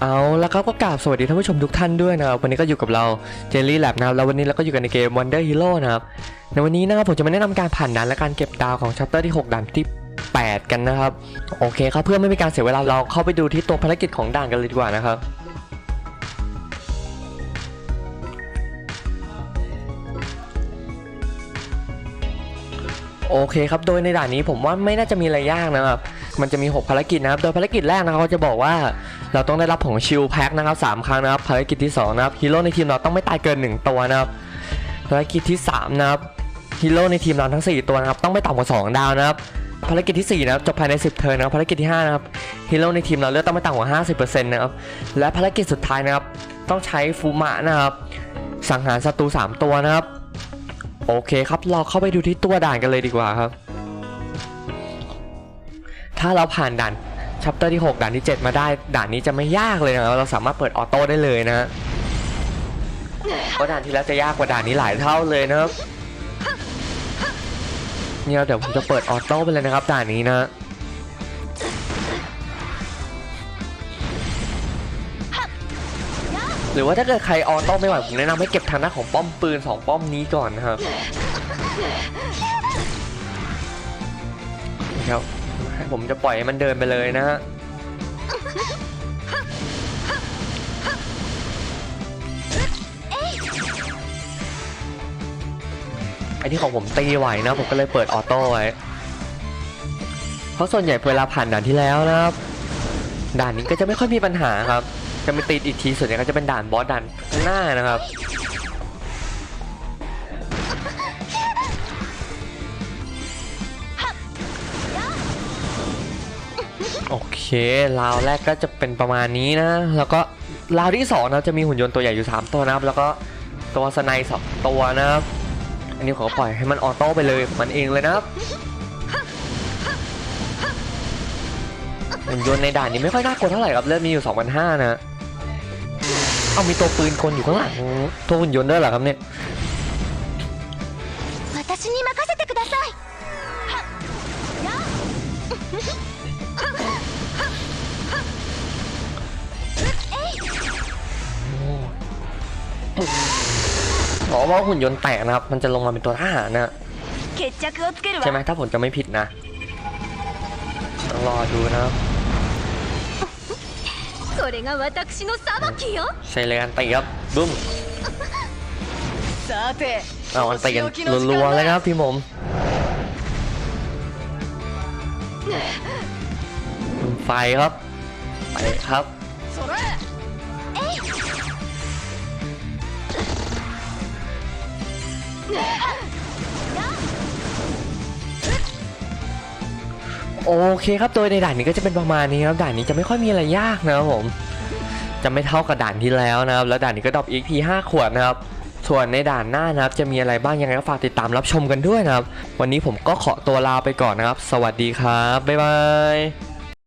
เอาแล้วครับก็กราบสวัสดีท่านผู้ชมทุกท่านด้วยนะครับวันนี้ก็อยู่กับเราเจลลี่แลบนะครับแล้ววันนี้เราก็อยู่กันในเกม Wonder Hero นะครับในวันนี้นะครับผมจะมาแนะนำการผ่านด่านและการเก็บดาวของชัปเตอร์ที่ 6ด่านที่ 8 กันนะครับ โอเคครับเพื่อไม่เป็นการเสียเวลาเราเข้าไปดูที่ตัวภารกิจของด่านกันเลยดีกว่านะครับ โอเคครับ โดยในด่านนี้ผมว่าไม่น่าจะมีอะไรยากนะครับ มันจะมี 6 ภารกิจนะครับ โดยภารกิจแรกนะครับเขาจะบอกว่าเราต้องได้รับของชิลแพ็คนะครับสามครั้งนะครับ ภารกิจที่2นะครับฮีโร่ในทีมเราต้องไม่ตายเกิน 1 ตัวนะครับ ภารกิจที่3นะครับฮีโร่ในทีมเราทั้ง 4 ตัวนะครับต้องไม่ต่ำกว่า 2 ดาวนะครับ ภารกิจที่ 4 นะครับจบภายใน 10 เทิร์นนะครับ ภารกิจที่5นะครับฮีโร่ในทีมเราเลือดต้องไม่ต่ำกว่า 50%นะครับ และภารกิจสุดท้ายนะครับต้องใช้ฟูมะนะครับ สังหารศัตรู3ตัวนะครับ โอเคครับ เราเข้าไปดูที่ตัวด่านกันเลยดีกว่าครับ ถ้าเราผ่านด่านชัปเตอร์ที่ 6 ด่านที่ 7 มาได้ ด่านนี้จะไม่ยากเลยนะเราสามารถเปิดออโต้ได้เลยนะฮะเพราะด่านที่แล้วจะยากกว่าด่านนี้หลายเท่าเลยนะครับเนี่ยเดี๋ยวผมจะเปิดออโต้ไปเลยนะครับด่านนี้นะ หรือว่าถ้าเกิดใครออโต้ไม่ไหวผมแนะนำให้เก็บทางหน้าของป้อมปืน 2 ป้อมนี้ก่อนนะครับครับผมจะปล่อยให้มันเดินไปเลยนะฮะไอที่ของผมตีไหวนะ ผมก็เลยเปิดออโต้ไว้ เพราะส่วนใหญ่เวลาผ่านด่านที่แล้วนะครับ ด่านนี้ก็จะไม่ค่อยมีปัญหาครับ จะไปติดอีกทีส่วนใหญ่ก็จะเป็นด่านบอสด่านหน้านะครับโอเคราวแรกก็จะเป็นประมาณนี้นะ แล้วก็ราวที่สองนะจะมีหุ่นยนต์ตัวใหญ่อยู่ 3 ตัวนะครับ แล้วก็ตัวสไนด์สองตัวนะครับ อันนี้ขอปล่อยให้มันออโต้ไปเลยมันเองเลยนะครับ หุ่นยนต์ในด่านนี้ไม่ค่อยน่ากลัวเท่าไหร่ครับเลือดมีอยู่ 2,500นะ เอามีตัวปืนคนอยู่ข้างหลังตัวหุ่นยนต์ด้วยเหรอครับเนี่ยบอกว่าหุ่นยนต์แตกนะครับ มันจะลงมาเป็นตัวทหารนะใช่ไหมถ้าผมจะไม่ผิดนะต้องรอดูนะครับ それが私の裁きよ ใช้เลยกันตีครับบึ้ม さて เอาอันตีกันรัวๆเลยครับพี่ผมไฟครับไปครับ โอเคครับโดยในด่านนี้ก็จะเป็นประมาณนี้ครับด่านนี้จะไม่ค่อยมีอะไรยากนะครับผมจะไม่เท่ากับด่านที่แล้วนะครับ แล้วด่านนี้ก็ดรอป EP 5ขวดนะครับ ส่วนในด่านหน้านะครับ จะมีอะไรบ้างยังไงก็ฝากติดตามรับชมกันด้วยนะครับ วันนี้ผมก็ขอตัวลาไปก่อนนะครับ สวัสดีครับ บ๊ายบาย